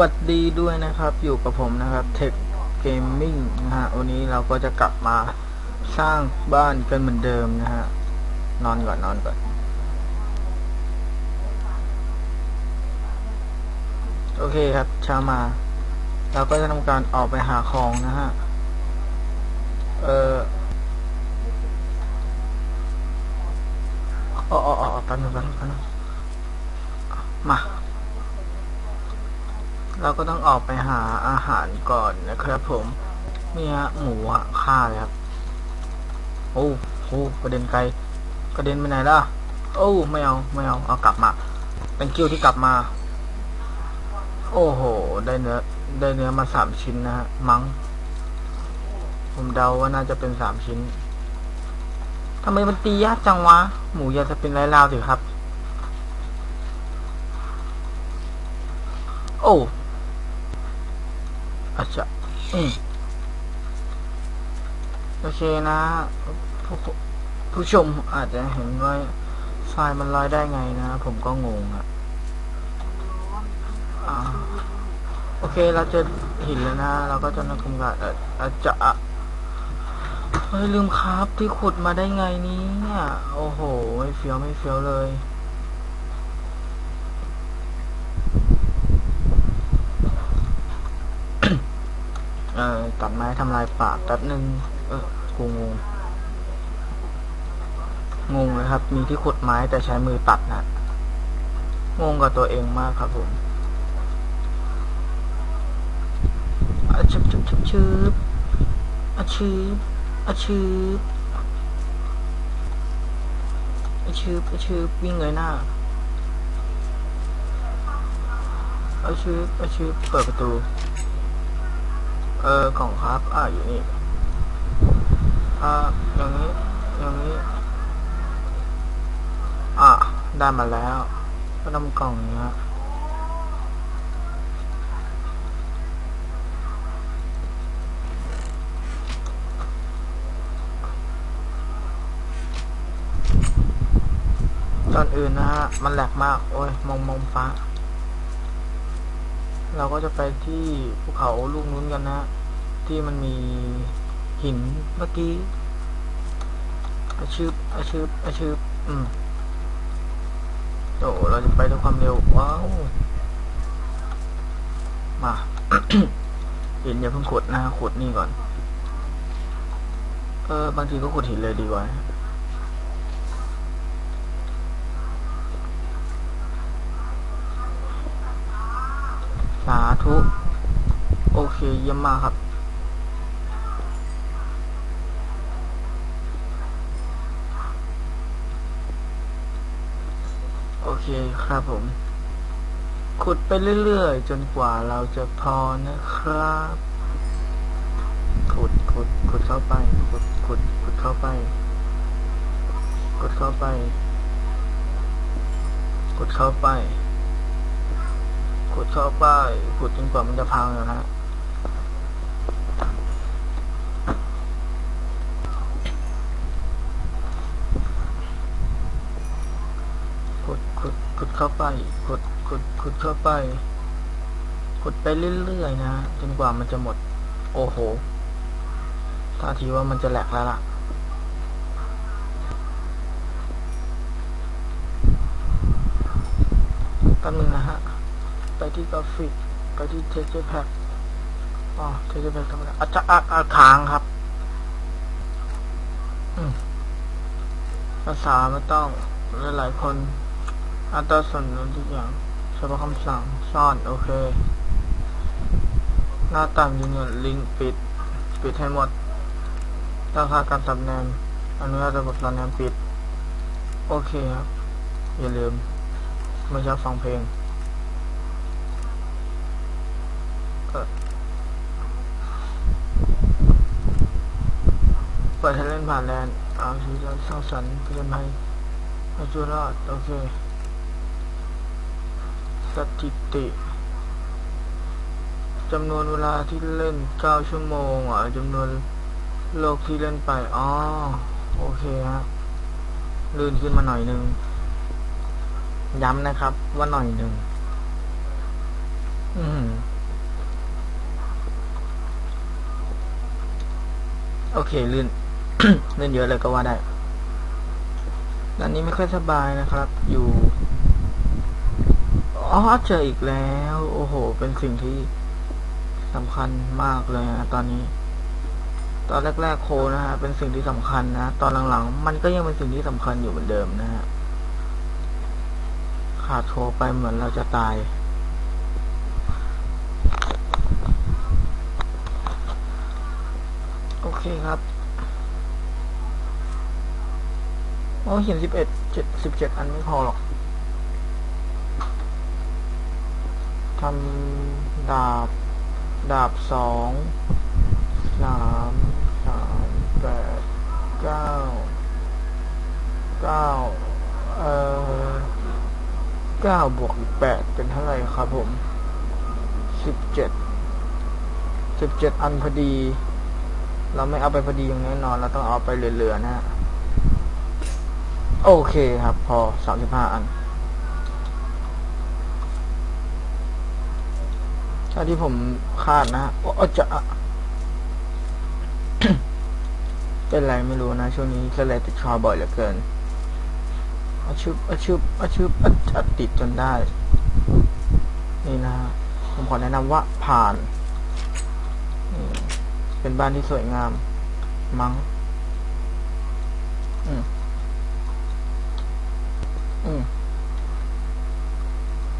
วัสดีด้วยนะครับ อยู่กับผมนะครับ Tech Gaming นะฮะ วันนี้เราก็จะกลับมาสร้างบ้านกันเหมือนเดิมนะฮะ นอนก่อนนอนก่อน โอเคครับเช้ามา เราก็จะทำการออกไปหาของนะฮะ เอออ๋ออ๋ออ๋อแป๊บนึงแป๊บนึงแป๊บนึงมา เราก็ต้องออกไปหาอาหารก่อนนะครับผมเนี่ฮะหมูอะฆ่าเลยครับ โอ้โหกระเด็นไกล กระเด็นไปไหนล่ะ โอ้ไม่เอาไม่เอาเอากลับมาเป็นกิ้วที่กลับมา โอ้โห ได้เนื้อได้เนื้อมาสามชิ้นนะฮะมั้งผมเดาว่าน่าจะเป็นสามชิ้นทำไมมันตียากจังวะ หมูยาจะเป็นไรลาวสิครับ โอ้ อาจจะอืมโอเคนะผู้ผู้ชมอาจจะเห็นว่าไฟล์มันลอยได้ไงนะ ผมก็งงอะอ่าโอเคเราจะหินแล้วนะ เราก็จะนักกำกับอาจจะเฮ้ยลืมครับที่ขุดมาได้ไงเนี้โอ้โห ไม่เฟี้ยวไม่เฟี้ยวเลย อ่อตัดไม้ทำลายป่าแป๊บหนึ่งเออกูงงงงเลยครับ มีที่ขุดไม้แต่ใช้มือตัดนะงงกับตัวเองมากครับผมอะชึบชึบชึบชึบอะชึบอะชึบอะชึบอะชึบวิ่งเลยหน้าอะชึบอะชึบเปิดประตู เออกล่องครับ อ่าอยู่นี่อ่าอย่างนี้ อย่างนี้ อ่าได้มาแล้ว ก็นำกล่องนี้ฮะตอนอื่นนะฮะ มันแหลกมาก โอ้ย มองมองฟ้า เราก็จะไปที่ภูเขาลูกนู้นกันนะ ที่มันมีหินเมื่อกี้อาชืบอาชืบอาชืบอืมโอ้เราจะไปด้วยความเร็ว ว้าว มาหินอย่าเพิ่งขุดนะขุดนี่ก่อน เออบางทีก็ขุดหินเลยดีกว่า สาธุ โอเคเยี่ยมมากครับ โอเคครับผม ขุดไปเรื่อยๆ จนกว่าเราจะพอนะครับ ขุดขุดขุดเข้าไป ขุดขุดขุดเข้าไปขุดเข้าไปขุดเข้าไป ขุดเข้าไปขุดจนกว่ามันจะพังนะฮะขุดขุดขุดเข้าไปขุดขุดขุดเข้าไปขุดไปเรื่อยๆนะจนกว่ามันจะหมด โอ้โหท่าทีว่ามันจะแหลกแล้วล่ะแป๊บนึงนะฮะ ไปที่กราฟิก ไปที่เทเจแพ็กอ๋อเทเจแพ็กทำอะไรอาจจะอาค้างครับภาษาไม่ต้องหลายๆคนอัตราส่วนทุกอย่างเฉพาะคำสั่งซ่อนโอเค หน้าต่างยืนยันลิงก์ปิด ปิดให้หมดราคาการตับแนมอนุญาตระบบตับแนมปิด โอเคครับ อย่าลืมไม่ชอบฟังเพลงเอ่อ เปิดให้เล่นผ่านแลนเอาชีวิตเราสร้างสรรค์เพื่อนให้ให้จุรอดโอเค สถิติจำนวนเวลาที่เล่น 9 ชั่วโมงอะจำนวนโลกที่เล่นไปอ๋อโอเคฮะลื่นขึ้นมาหน่อยนึงย้ำนะครับ ว่าหน่อยหนึ่งอืมโอเค ลื่น เล่นเยอะเลยก็ว่าได้ด้านนี้ไม่ค่อยสบายนะครับ อยู่อ๋อเจออีกแล้ว โอ้โห เป็นสิ่งที่สำคัญมากเลยนะตอนนี้ ตอนแรกๆโคนะฮะ เป็นสิ่งที่สำคัญนะ ตอนหลังๆ มันก็ยังเป็นสิ่งที่สำคัญอยู่เหมือนเดิมนะฮะ ขาดโคไปเหมือนเราจะตายโอเคครับ โอ้เห็นสิบเอ็ดเจ็ดสิบเจ็ดอันไม่พอหรอกทำดาบ ดาบสองสามสามแปดเก้าเก้าเอ่อเก้าบวกอีกแปดเป็นเท่าไหร่ครับผมสิบเจ็ดสิบเจ็ดอันพอดี เราไม่เอาไปพอดีอย่างแน่นอน เราต้องเอาไปเหลือๆนะฮะ โอเคครับ พอสามสิบห้าอันถ้าที่ผมคาดนะฮะโอ้จะ เป็นไรไม่รู้นะ ช่วงนี้ก็เลยติดคอบ่อยเหลือเกินอาชุบอาชุบอาชุบอาอัดติดจนได้ นี่นะฮะผมขอแนะนำว่าผ่านนี่เป็นบ้านที่สวยงาม มั้ง อืม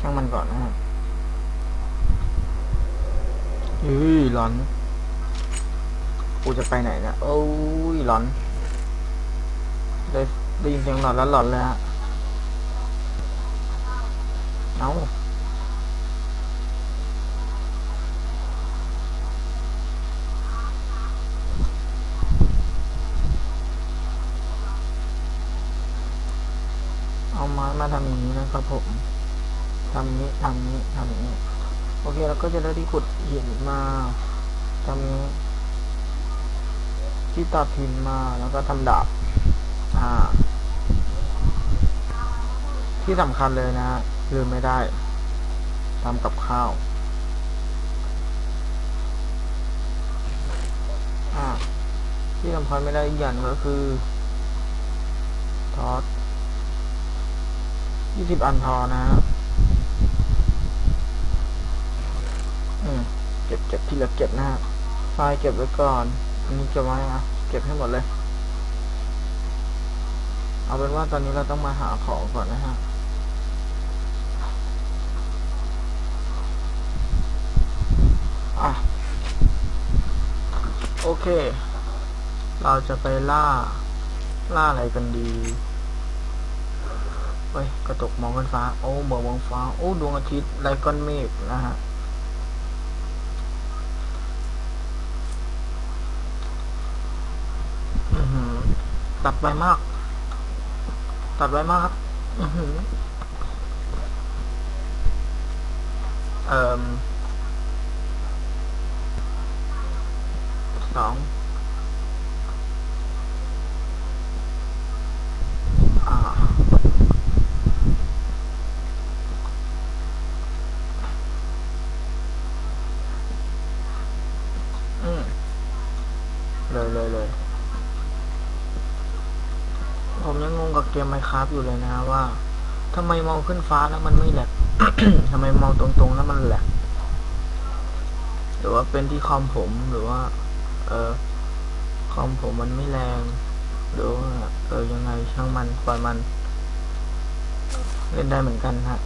ช่างมันก่อนนะฮะเฮ้ยหลอน กูจะไปไหนเนี่ยโอ้ยหลอนได้ได้ยินเสียงหลอนแล้วหลอนเลยฮะ เอาเอาไม้าทำอย่างนี้นะครับผมทำนี้ทำนี้ทำนี้โอเคเราก็จะได้ที่ขุดหินมาทำที่ตัดหินมาแล้วก็ทำดาบอ่า ที่สำคัญเลยนะฮะลืมไม่ได้ทำกับข้าวอ่าที่สำคัญไม่ได้อีกอย่างก็คือทอส ยี่สิบอันพอนะฮะอืมเก็บเก็บที่เหลือเก็บนะฮะไฟเก็บไว้ก่อน อันนี้เก็บไว้นะ เก็บให้หมดเลย เอาเป็นว่าตอนนี้เราต้องมาหาของก่อนนะฮะโอเค เราจะไปล่า ล่าอะไรกันดี เฮ้ยกระตกมองกันฟ้า โอ้เมืองมองฟ้า โอ้ดวงอาทิตย์ไรก้อนเมฆนะฮะอื้อหือตัดไวมาก ตัดไวมากครับอือหือเอ่อสองอ่า อืม เลยเลยเลยผมยังงงกับเกมไมค r a f อยู่เลยนะว่าทำไมมองขึ้นฟ้าแล้วมันไม่แหลกทำไมมองตรงๆแล้วมันแหลกหรือว่าเป็นที่คอมผมหรือว่า เออคอมผมมันไม่แรงหรือว่าเออยังไงช่างมันปล่อยมัน เล่นได้เหมือนกันฮะ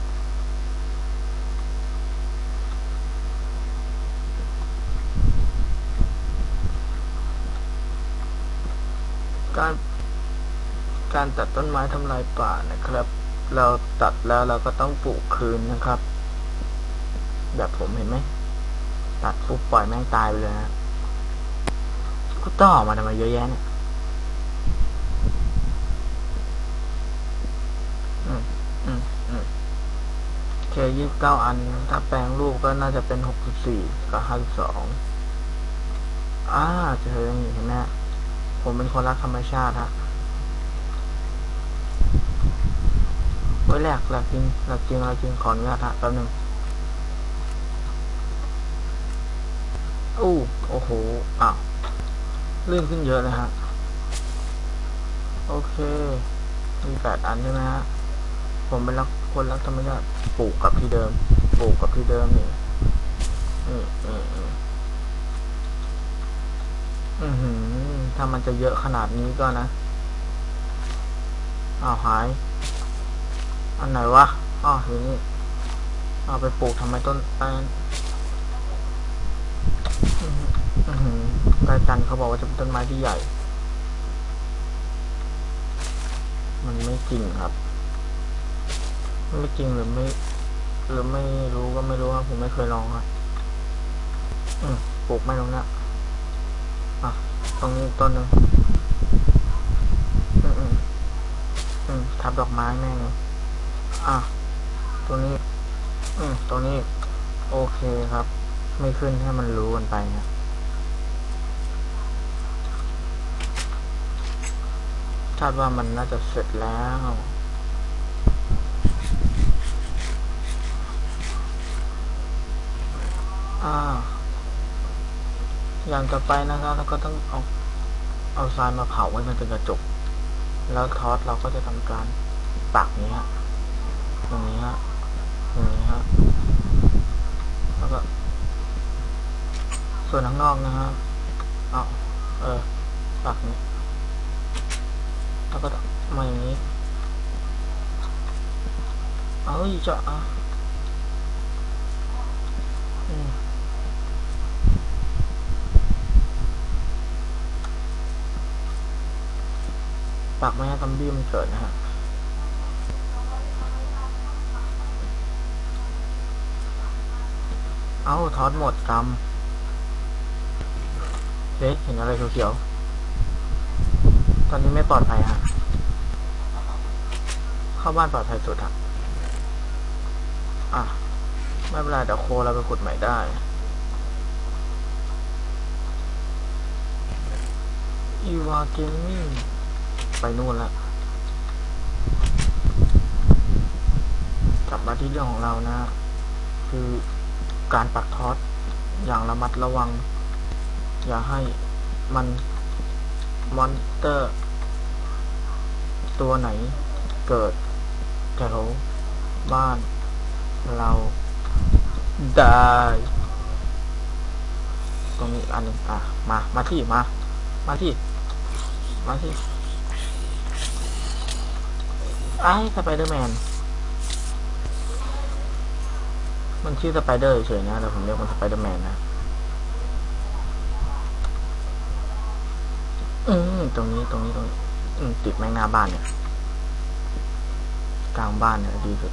การการตัดต้นไม้ทำลายป่านะครับ เราตัดแล้วเราก็ต้องปลูกคืนนะครับ แบบผมเห็นไหม ตัดปุ๊บปล่อยแม่งตายไปเลยนะกูต้องออกมาทำไมเยอะแยะเนี่ยโอเคยี่สิบเก้าอัน ถ้าแปลงรูปก็น่าจะเป็นหกสิบสี่กับห้าสิบสองอ่าเจออย่างนี้เห็นไหม ผมเป็นคนรักธรรมชาติฮะไว้แหลกแหลกจริงแหลกจริงอะไรจริงขออนุญาตฮะแป๊บหนึ่งอู้โอ้โหอ้าวลื่นขึ้นเยอะเลยฮะ โอเค มีแปดอันใช่ไหมฮะ ผมเป็นรักคนรักธรรมชาติปลูกกับที่เดิม ปลูกกับที่เดิมนี่นี่นี่นี่อือหือ ถ้ามันจะเยอะขนาดนี้ก็นะอ้าวหาย อันไหนวะอ้าวอยู่นี่เอาไปปลูกทำไมต้นแป้นใกล้กันเขาบอกว่าจะเป็นต้นไม้ที่ใหญ่ มันไม่จริงครับ ไม่จริงหรือไม่หรือไม่รู้ก็ไม่รู้ครับผมไม่เคยลองครับอืมปลูกไม่ลงเนี้ยอะ ตรงนี้ต้นหนึ่งอืมอืมอืมทับดอกไม้แม่งเลยอะตรงนี้ อืมตรงนี้ โอเคครับ ไม่ขึ้นให้มันรู้กันไปนะคาดว่ามันน่าจะเสร็จแล้วอ่า อย่างต่อไปนะครับเราก็ต้องเอาเอาทรายมาเผาไว้มันเป็นกระจก แล้วทอสเราก็จะทำการปักนี้ฮะตรงนี้ฮะตรงนี้ฮะแล้วก็ส่วนข้างนอกนะฮะเอาเออปักนี้แล้วก็มาอย่างนี้เอ้ยจะอะอืม ปักไม่ให้ซอมบี้มันเกิดนะฮะเอ้าทอดหมดกำเอ๊ะเห็นอะไรเขียวๆ ตอนนี้ไม่ปลอดภัยฮะ เข้าบ้านปลอดภัยสุดฮะอะ ไม่เป็นไรเดี๋ยวโคเราไปขุดใหม่ได้อีวาเกมมิ่ ไปนู่นละกลับมาที่เรื่องของเรานะ คือการปักทอดอย่างระมัดระวัง อย่าให้มันมอนเตอร์ ตัวไหนเกิดแถวบ้านเราได้ ตรงนี้อันหนึ่งอะ มา มาที่ มา มาที่ มาที่ ไอ้สไปเดอร์แมน มันชื่อสไปเดอร์เฉยๆนะแต่ผมเรียกมันสไปเดอร์แมนนะ อืมตรงนี้ตรงนี้ตรงนี้ติดแมงหน้าบ้านเนี่ย กลางบ้านเนี่ยดีสุด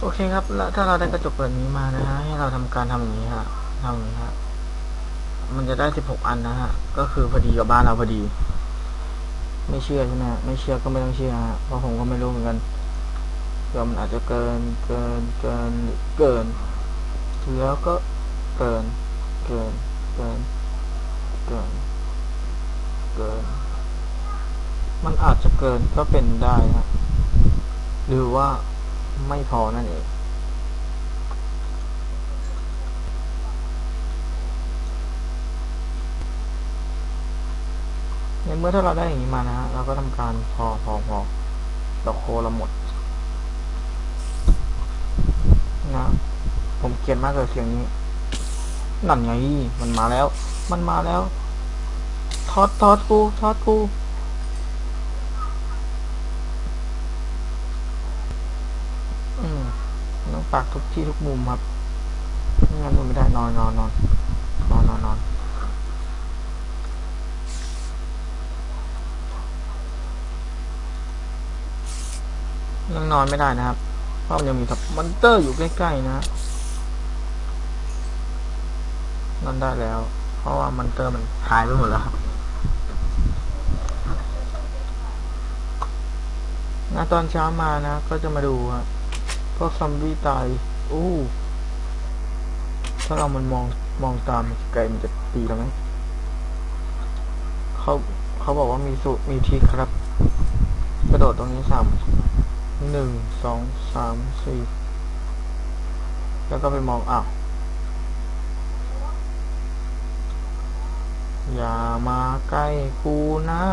โอเคครับ แล้วถ้าเราได้กระจกแบบนี้มานะฮะ ให้เราทำการทำอย่างนี้ฮะทำอย่างนี้ฮะ มันจะได้สิบหกอันนะฮะ ก็คือพอดีกับบ้านเราพอดี ไม่เชื่อใช่ไหมไม่เชื่อก็ไม่ต้องเชื่อฮะเพราะผมก็ไม่รู้เหมือนกันเผื่อมันอาจจะเกินเกินเกินเกิน แล้วก็เกินเกินเกินเกินเกิน มันอาจจะเกินก็เป็นได้ฮะหรือว่าไม่พอนั่นเอง ในเมื่อถ้าเราได้อย่างนี้มานะฮะเราก็ทำการพอพอพอดอกโคเราหมดนะผมเกลียดมากเลยเสียงนี้นั่นไงมันมาแล้ว มันมาแล้วทอดทอดกูทอดกูอืมต้องปักทุกที่ทุกมุมครับไม่งั้นมันไม่ได้นอนนอนนอนนอนนอนนอน ยังนอนไม่ได้นะครับ เพราะมันยังมีมอนเตอร์อยู่ใกล้ๆนะ นอนได้แล้ว เพราะว่ามอนเตอร์มันหายไปหมดแล้วครับนะตอนเช้ามานะ ก็จะมาดูครับพวกซอมบี้ตายอู้ถ้าเรามันมองมองตามไกลมันจะตีเราไหมเขาเขาบอกว่ามีสูตรมีทีครับ กระโดดตรงนี้สาม หนึ่งสองสามสี่แล้วก็ไปมองอ้าวอย่ามาใกล้กูนะ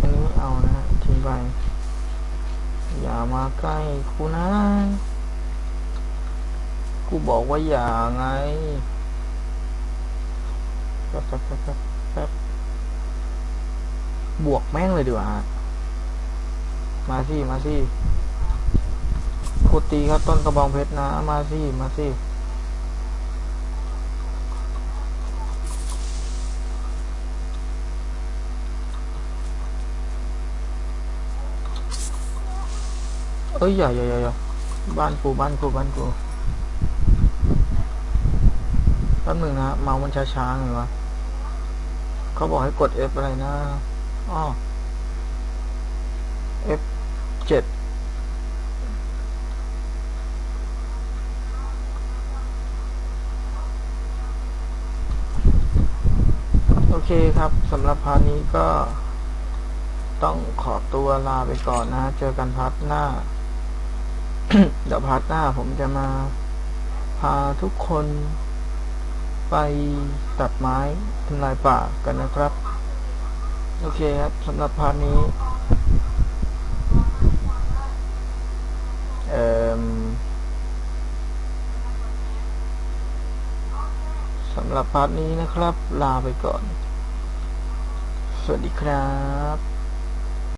อันนี้เอานะฮะทิ้งไป อย่ามาใกล้กูนะ กูบอกว่าอย่าไงครับครับครับ บวกแม่งเลยดีกว่าฮะมาสิมาสิกูตีครับต้นกระบองเพชรนะ มาสิมาสิเอ้ยอย่าอย่าอย่าอย่บ้านกูบ้านกูบ้านกูแป๊บหนึ่งนะเมาส์มันช้าๆหน่อยวะเขาบอกให้กด F อะไรนะ อ้อ F เจ็ดโอเคครับสำหรับพาร์ทนี้ก็ต้องขอตัวลาไปก่อนนะ เจอกันพาร์ทหน้า เดี๋ยวพาร์ทหน้าผมจะมาพาทุกคนไปตัดไม้ทำลายป่ากันนะครับ โอเคครับสำหรับพาร์ทนี้เอ่มสำหรับพาร์ทนี้นะครับ ลาไปก่อน สวัสดีครับ